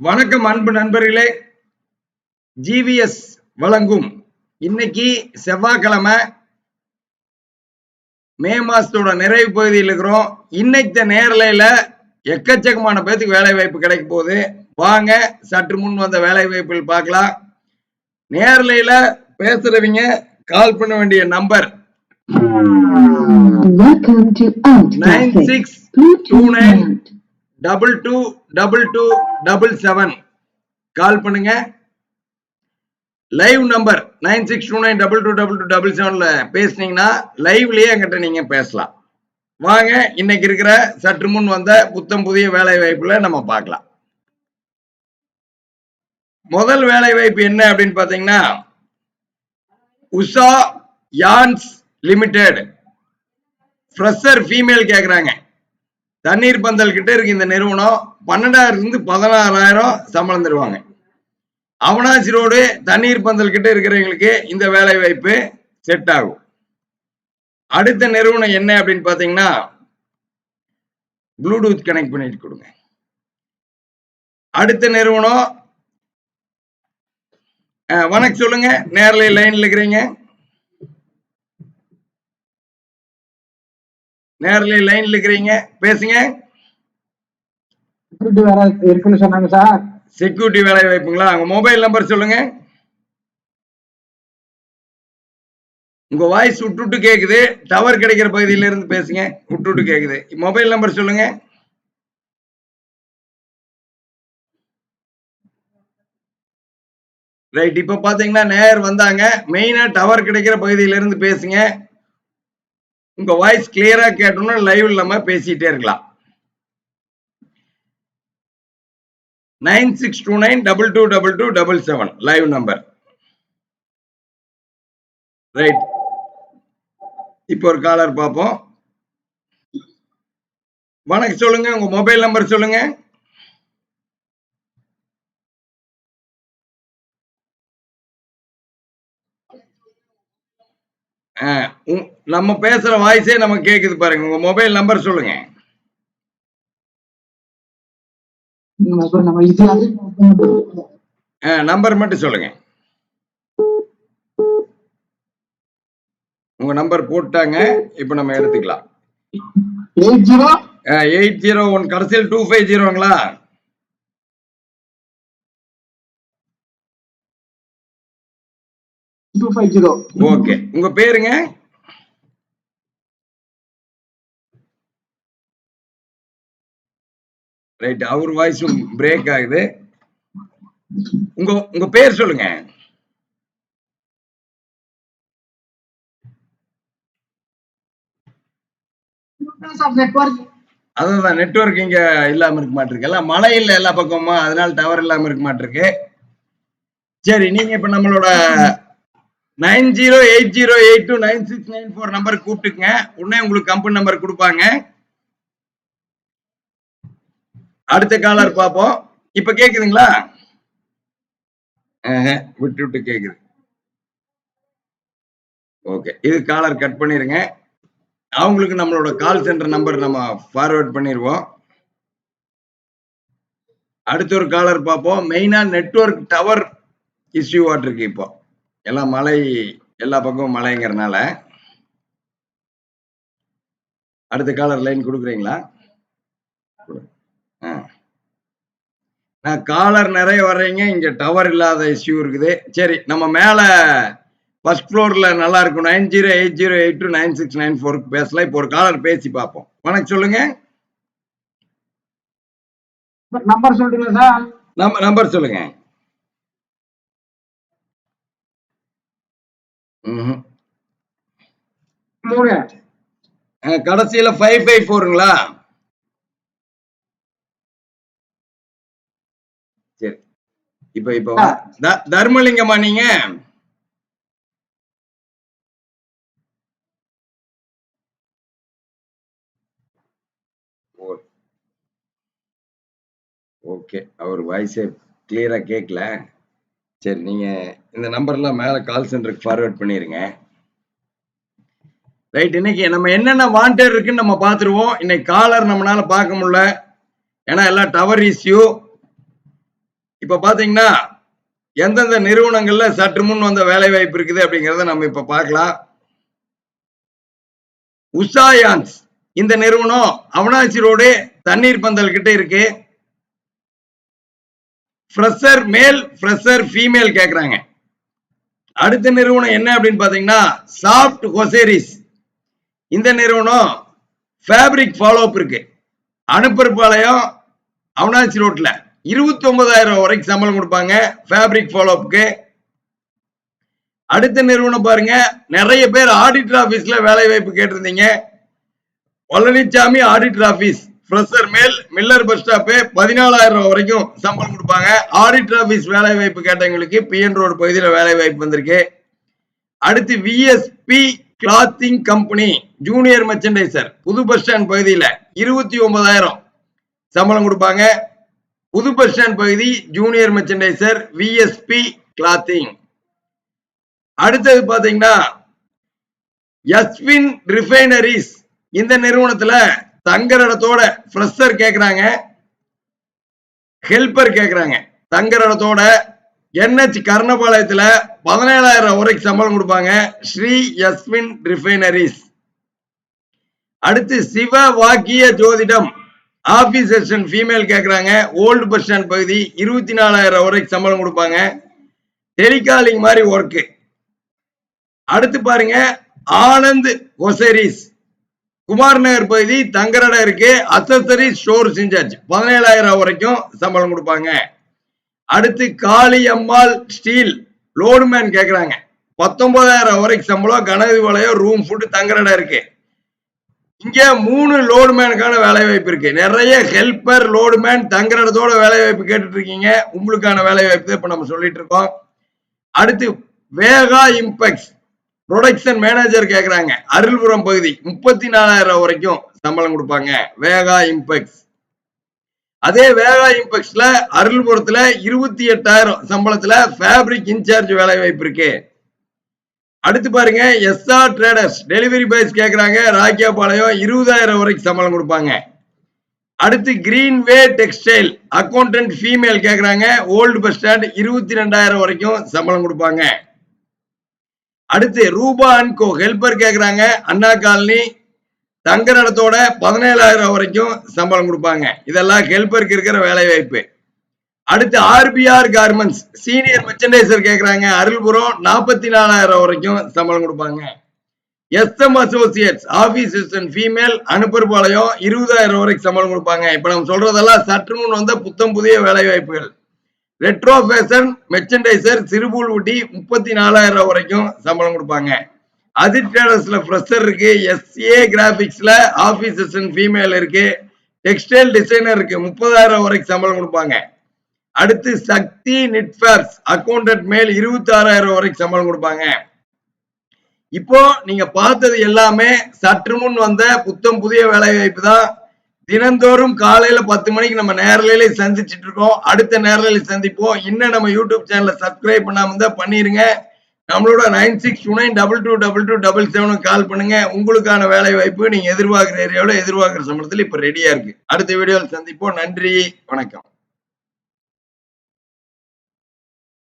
வணக்கம் அன்பு நண்பர்களே ஜிவிஎஸ் வழங்கும் இன்னைக்கு செவ்வாய்க்கிழமை மே மாசத்தோட நிறைவு பகுதியில் இருக்கிறோம் இன்னைக்கு நேரலையில எக்கச்சக்கமான பேத்துக்கு வேலை வாய்ப்பு கிடைக்க போகுது வாங்க சற்று முன் வந்த வேலை வாய்ப்புகள் பார்க்கலாம் நேரலையில பேசுறவங்க கால் பண்ண வேண்டிய number nine. Six nine. mode. Double two double two double seven call பண்ணுங்க. Live number nine six two nine double two double two double செவன்ல பேசுனீங்கன்னா லைவ்லயே என்கிட்ட நீங்க பேசலாம். வாங்க இன்னைக்கு இருக்கிற சற்று முன் வந்த புத்தம் புதிய வேலை வாய்ப்புல நம்ம பார்க்கலாம். முதல் வேலை வாய்ப்பு என்ன அப்படின்னு பாத்தீங்கன்னா Usha yarns limited. Fresher female கேட்குறாங்க தண்ணீர் பந்தல் கிட்ட இருக்கு இந்த நிறுவனம். பன்னெண்டாயிரத்துல இருந்து பதினாறாயிரம் சம்பளம் தருவாங்க. அவனாசி ரோடு தண்ணீர் பந்தல் கிட்ட இருக்கிறவங்களுக்கு இந்த வேலை வாய்ப்பு செட் ஆகும். அடுத்த நிறுவனம் என்ன அப்படின்னு பாத்தீங்கன்னா ப்ளூடூத் கனெக்ட் பண்ணிட்டு கொடுங்க. அடுத்த நிறுவனம் வணக்கம் சொல்லுங்க. நேரில் லைன்ல இருக்கிறீங்க. நேரலை லைன்ல இருக்கிறீங்க. பேசுங்க. செக்யூரிட்டி வேற இருக்குன்னு சொன்னாங்க சார் செக்யூரிட்டி வேலை வாய்ப்புங்களா உங்க மொபைல் நம்பர் சொல்லுங்க. உங்க வாய்ஸ் விட்டு விட்டு கேக்குது. டவர் கிடைக்கிற பகுதியில இருந்து பேசுங்க. விட்டு விட்டு கேக்குது. மொபைல் நம்பர் சொல்லுங்க. ரைட் இப்ப பாத்தீங்கன்னா நேர் வந்தாங்க. மெயினா டவர் கிடைக்கிற பகுதியில இருந்து பேசுங்க. உங்க வாய்ஸ் கிளியரா கேட்டோம்னா லைவ்ல நம்ம பேசிட்டே இருக்கலாம். Nine six two nine double two double two double seven live number right இப்போ ஒரு காலர் பார்ப்போம். வணக்கம் சொல்லுங்க உங்க மொபைல் நம்பர் சொல்லுங்க. நம்ம பேசுற வாய்ஸே நமக்கு கேக்குது பாருங்க. உங்க மொபைல் நம்பர் சொல்லுங்க. நம்பர் மட்டும் சொல்லுங்க. உங்க நம்பர் போட்டாங்க இப்போ நம்ம எடுத்துக்கலாம். Eight zero? Eight zero one கடைசியில் டூ ஃபைவ் ஜீரோங்களா? டூ ஃபைவ் ஜீரோ ஓகே உங்க பேருங்க? ரைட் அவர் வாய்ஸும் பிரேக் ஆகுது. உங்க உங்க பேர் சொல்லுங்க. நெட்ஒர்க் அதுதான் நெட்வொர்க் இங்க இல்லாம இருக்க மாட்டிருக்கு. எல்லாம் மழை இல்ல எல்லா பக்கமுமா அதனால டவர் இல்லாம இருக்க மாட்டிருக்கு. சரி நீங்க இப்ப நம்மளோட nine zero eight zero eight two nine six nine four number கூப்பிட்டுங்க உடனே உங்களுக்கு கம்பெனி நம்பர் கொடுப்பாங்க. அடுத்த காலர் பார்ப்போம். இப்ப கேக்குதுங்களா? விட்டு விட்டு கேக்குது. ஓகே இது காலர் கட் பண்ணிருங்க. அவங்களுக்கு நம்மளோட கால் சென்டர் நம்பர் நம்ம ஃபார்வர்ட் பண்ணிடுவோம் அடுத்த ஒரு காலர் பார்ப்போம். மெயினா நெட்வொர்க் டவர் இஷ்யூ இருக்கு இப்போ. எல்லாம் மழை எல்லா பக்கமும் மழைங்கிறனால அடுத்த காலர் லைன் கொடுக்குறீங்களா? ஆ. நான் காலர் நிறைய வர்றீங்க. இங்க டவர் இல்லாத இஷ்யூ இருக்குது. சரி நம்ம மேல ஃபர்ஸ்ட் ஃப்ளோர்ல நல்லா இருக்கும். Nine zero eight zero eight two nine six nine ஃபோருக்கு பேசலாம். இப்போ ஒரு காலர் பேசி பார்ப்போம். வணக்கம் சொல்லுங்க. நம்பர் சொல்றீங்களா சார் நம்ம நம்பர் சொல்லுங்க. மூணு. கடைசியில ஃபைவ் ஃபைவ் ஃபோருங்களா சரி. இப்ப இப்ப தர்மலிங்கம்மா நீங்க? ஓகே அவர் வாய்ஸே கிளியரா கேட்கல சரி நீங்கள் இந்த நம்பர்லாம் மேலே கால் சென்டருக்கு ஃபார்வர்ட் பண்ணிருங்க. ரைட் இன்னைக்கு நம்ம என்னென்ன வாண்டட் இருக்குன்னு நம்ம பார்த்துருவோம். இன்னைக்கு காலர் நம்மளால பார்க்க முடியல. ஏன்னா எல்லாம் டவர் இஷ்யூ இப்போ பார்த்தீங்கன்னா எந்தெந்த நிறுவனங்களில் சற்று முன் வந்த வேலை வாய்ப்பு இருக்குது அப்படிங்கிறத நம்ம இப்போ பார்க்கலாம். உஷாயான்ஸ் இந்த நிறுவனம் அவனாசி ரோடு தண்ணீர் பந்தல் கிட்ட இருக்கு. ஃப்ரெஷர் மேல் ஃப்ரெஷர் ஃபீமேல் கேட்குறாங்க அடுத்த நிறுவனம் என்ன அப்படின்னு பார்த்தீங்கன்னா சாஃப்ட் ஹொசேரிஸ் இந்த நிறுவனம் ஃபேப்ரிக் ஃபாலோ அப் இருக்கு. அனுப்பற்பாளையம் அவனாச்சி ரோட்டில் இருபத்தி ஒன்பதாயிரம் வரைக்கும் சம்பளம் கொடுப்பாங்க ஃபேப்ரிக் ஃபாலோஅப்புக்கு அடுத்த நிறுவனம் பாருங்க நிறைய பேர் ஆடிட்டர் ஆஃபீஸில் வேலை வாய்ப்பு கேட்டிருந்தீங்க. Palanisamy auditor office fresher male Miller bus stop பதினாலாயிரம் ரூபாய் வரைக்கும் சம்பளம் கொடுப்பாங்க. ஆடிட்டர் ஆஃபீஸ் வேலை வாய்ப்பு கேட்டவங்களுக்கு பிஎன் ரோடு பகுதியில் வேலை வாய்ப்பு வந்திருக்கு. அடுத்து VSP clothing company junior merchandiser புது பஸ் ஸ்டாண்ட் பகுதியில் இருபத்தி ஒன்பதாயிரம் சம்பளம் கொடுப்பாங்க. புது பஸ் ஸ்டாண்ட் பகுதி ஜூனியர் மெர்ச்சன்டைசர் விஎஸ்பி கிளாத்திங் அடுத்தது பார்த்தீங்கன்னா யஸ்வின் ரிஃபைனரிஸ் இந்த நிறுவனத்தில் தங்குற இடத்தோட ஃப்ரெஷர் கேட்குறாங்க ஹெல்பர் கேட்குறாங்க தங்குற இடத்தோட என்ஹெச் கர்ணபாளையத்துல பதினேழாயிரம் வரைக்கும் சம்பளம் கொடுப்பாங்க. ஸ்ரீ யஸ்மின் ரிஃபைனரிஸ் அடுத்து Siva Vakkiya Jothidam. Office assistant female கேட்குறாங்க ஓல்டு பஸ் ஸ்டாண்ட் பகுதி இருபத்தி நாலாயிரம் வரைக்கும் சம்பளம் கொடுப்பாங்க. டெலிகாலிங் மாதிரி ஒர்க்கு அடுத்து பாருங்க ஆனந்த் ஒசரிஸ் குமார் நகர் பகுதி தங்கரடை இருக்கு அசசரி ஸ்டோர்ஸ் இன்சார்ஜ் பதினேழாயிரம் வரைக்கும் சம்பளம் கொடுப்பாங்க. அடுத்து காளியம்மாள் ஸ்டீல் லோடுமேன் கேக்குறாங்க. பத்தொன்பதாயிரம் வரைக்கும் சம்பளம் கனவு வளையம் ரூம் ஃபுட்டு தங்கரட இருக்கு. இங்க மூணு லோடுமேனுக்கான வேலை வாய்ப்பு இருக்கு. நிறைய ஹெல்பர் லோடுமேன் தங்குற இடத்தோட வேலை வாய்ப்பு கேட்டுட்டு இருக்கீங்க உங்களுக்கான வேலை வாய்ப்பு இப்ப நம்ம சொல்லிட்டு இருக்கோம் அடுத்து வேகா இம்பெக்ஸ் ப்ரொடக்ஷன் மேனேஜர் கேட்குறாங்க அருள்புரம் பகுதி முப்பத்தி நாலாயிரம் வரைக்கும் சம்பளம் கொடுப்பாங்க. வேகா இம்பெக்ஸ் அதே வேகா இம்பெக்ஸ்ல அருள்புரத்துல இருபத்தி எட்டாயிரம் சம்பளத்துல ஃபேப்ரிக் இன்சார்ஜ் வேலை வாய்ப்பு இருக்கு. அடுத்து பாருங்க எஸ்ஆர் ட்ரேடர்ஸ் டெலிவரி பாய்ஸ் கேக்குறாங்க. ராக்கியாபாளையம் இருபதாயிரம் வரைக்கும் சம்பளம் கொடுப்பாங்க. அடுத்து கிரீன்வே டெக்ஸ்டைல் அக்கௌண்டன்ட் ஃபீமேல் கேட்குறாங்க ஓல்டு பஸ் ஸ்டாண்ட் இருபத்தி ரெண்டாயிரம் வரைக்கும் சம்பளம் கொடுப்பாங்க. அடுத்து ரூபா அண்ட் கோ ஹெல்பர் கேட்குறாங்க அண்ணா காலனி தங்குற இடத்தோட பதினேழாயிரம் வரைக்கும் சம்பளம் கொடுப்பாங்க. இதெல்லாம் ஹெல்பருக்கு இருக்கிற வேலை வாய்ப்பு அடுத்து ஆர்பிஆர் கார்மெண்ட்ஸ் சீனியர் மெர்ச்சன்டைசர் கேட்குறாங்க அருள்புரம் நாற்பத்தி நாலாயிரம் வரைக்கும் சம்பளம் கொடுப்பாங்க. SM associates office assistant female Anupparpalayam இருபதாயிரம் வரைக்கும் சம்பளம் கொடுப்பாங்க. இப்ப நம்ம சொல்றதெல்லாம் சற்று முன் வந்த புத்தம் புதிய வேலை வாய்ப்புகள் ரெட்ரோ ஃபேஷன் மெர்ச்சன்டைசர் சிறுபூல் ஊட்டி முப்பத்தி நாலாயிரம் வரைக்கும் சம்பளம் கொடுப்பாங்க. அதிர் ட்ரேடர்ஸ்ல ஃப்ரெஷர் இருக்கு எஸ்ஏ கிராபிக்ஸ்ல ஆபீஸ் அசிஸ்டன்ட் ஃபீமேல் இருக்கு டெக்ஸ்டைல் டிசைனர் இருக்கு முப்பதாயிரம் வரைக்கும் சம்பளம் கொடுப்பாங்க. அடுத்து சக்தி நிட்ஃபேர்ஸ் அக்கௌண்டன்ட் மேல் இருபத்தி ஆறாயிரம் வரைக்கும் சம்பளம் கொடுப்பாங்க. இப்போ நீங்க பார்த்தது எல்லாமே சற்று முன் வந்த புத்தம் புதிய வேலை வாய்ப்பு தான். தினந்தோறும் காலையில பத்து மணிக்கு நம்ம நேரலையில சந்திச்சுட்டு இருக்கோம். அடுத்த நேரலையில சந்திப்போம். இன்னும் நம்ம யூடியூப் சேனலை சப்ஸ்கிரைப் பண்ணாம இருந்தா பண்ணிருங்க. நம்மளோட nine six two nine double two double two double செவனுக்கு கால் பண்ணுங்க. உங்களுக்கான வேலை வாய்ப்பு நீங்க எதிர்பார்க்குற ஏரியாவில் எதிர்பார்க்குற சம்பளத்தில் இப்போ ரெடியா இருக்கு. அடுத்த வீடியோவில் சந்திப்போம். நன்றி. வணக்கம்.